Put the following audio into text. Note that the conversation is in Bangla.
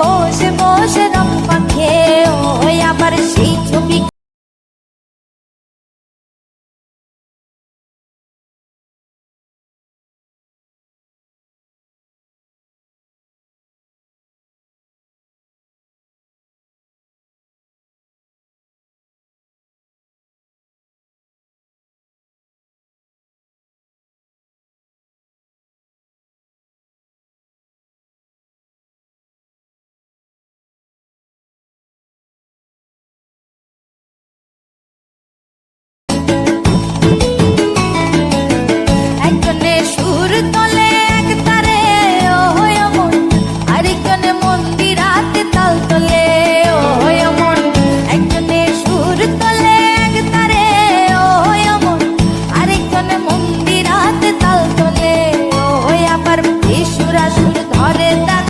বসে বসে রং পাখে ও আবার সেই